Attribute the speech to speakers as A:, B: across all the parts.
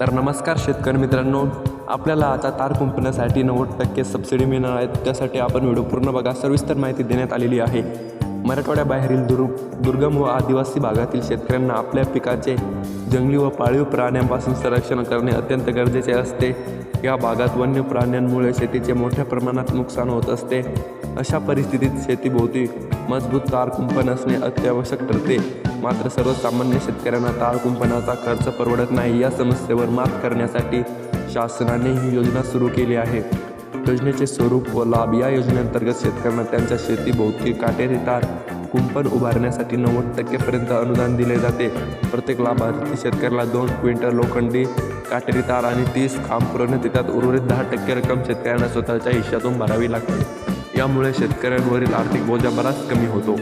A: तर नमस्कार शेतकरी मित्रांनो आपल्याला आता तार कुंपण्यासाठी नव्वद टक्के सबसिडी मिळणार आहे. त्यासाठी आपण व्हिडिओ पूर्ण बघा. सविस्तर माहिती देण्यात आलेली आहे. मराठवाड्याबाहेरील दुर् दुर्गम व आदिवासी भागातील शेतकऱ्यांना आपल्या पिकाचे जंगली व पाळीव प्राण्यांपासून संरक्षण करणे अत्यंत गरजेचे असते. या भागात वन्य प्राण्यांमुळे शेतीचे मोठ्या प्रमाणात नुकसान होत असते. अशा परिस्थितीत शेतीभोवती मजबूत तार कुंपण असणे अत्यावश्यक ठरते. मात्र सर्वसामान्य शेतकऱ्यांना तार कुंपणाचा खर्च परवडत नाही या समस्येवर मात करण्यासाठी शासनाने ही योजना सुरू केली आहे. योजनेचे स्वरूप व लाभ या योजनेअंतर्गत शेतकऱ्यांना त्यांच्या शेतीभोवती काटेरी तार कुंपण उभारण्यासाठी नव्वद टक्केपर्यंत अनुदान दिले जाते. प्रत्येक लाभार्थी शेतकऱ्याला दोन क्विंटल लोखंडी काटेरी तार आणि तीस खांब पुरवण्यात येतात उर्वरित दहा टक्के रक्कम शेतकऱ्यांना स्वतःच्या हिश्श्यातून भरावी लागते. यामुळे शेतकऱ्यांवरील आर्थिक बोजा बराच कमी होतो.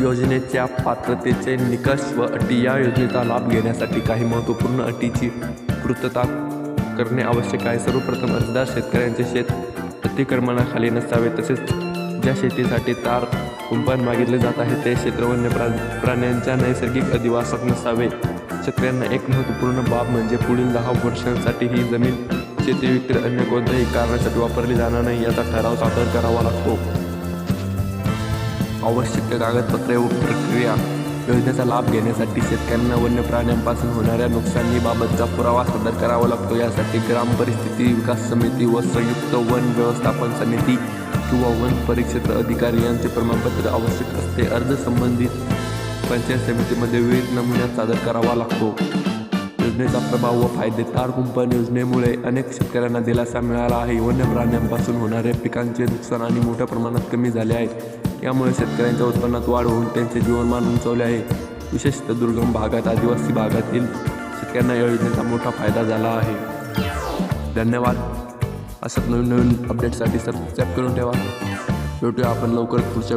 A: योजनेच्या पात्रतेचे निकष व अटी या योजनेचा लाभ घेण्यासाठी काही महत्त्वपूर्ण अटीची पूर्तता करणे आवश्यक आहे. सर्वप्रथम अर्जदार शेतकऱ्यांचे शेत अतिक्रमणाखाली नसावे तसेच ज्या शेतीसाठी तार कुंपण मागितले जात आहे ते क्षेत्र वन्य प्रा प्राण्यांच्या नैसर्गिक अधिवासात नसावे. शेतकऱ्यांना एक महत्त्वपूर्ण बाब म्हणजे पुढील दहा वर्षांसाठी ही जमीन शेती विक्री अन्य कोणत्याही कारणासाठी वापरली जाणार नाही याचा ठराव सादर करावा लागतो. आवश्यक कागदपत्रे व प्रक्रिया योजनेचा लाभ घेण्यासाठी शेतकऱ्यांना वन्य प्राण्यांपासून होणाऱ्या नुकसानीबाबतचा पुरावा सादर करावा लागतो. यासाठी ग्राम परिस्थिती विकास समिती व संयुक्त वन व्यवस्थापन समिती किंवा वन परिक्षेत्र अधिकारी यांचे प्रमाणपत्र आवश्यक असते. अर्ज संबंधित पंचायत समितीमध्ये विविध नमुन्यात सादर करावा लागतो. योजनेचा प्रभाव व फायदे. तार कुंपण योजनेमुळे अनेक शेतकऱ्यांना दिलासा मिळाला आहे. वन्य प्राण्यांपासून होणारे पिकांचे नुकसान आणि मोठ्या प्रमाणात कमी झाले आहे. यामुळे शेतकऱ्यांच्या उत्पन्नात वाढ होऊन त्यांचे जीवनमान उंचवले आहे. विशेषतः दुर्गम भागात आदिवासी भागातील शेतकऱ्यांना या योजनेचा मोठा फायदा झाला आहे. धन्यवाद. असंच नवीन नवीन अपडेटसाठी सबस्क्राईब करून ठेवा. भेटूया आपण लवकर पुढच्या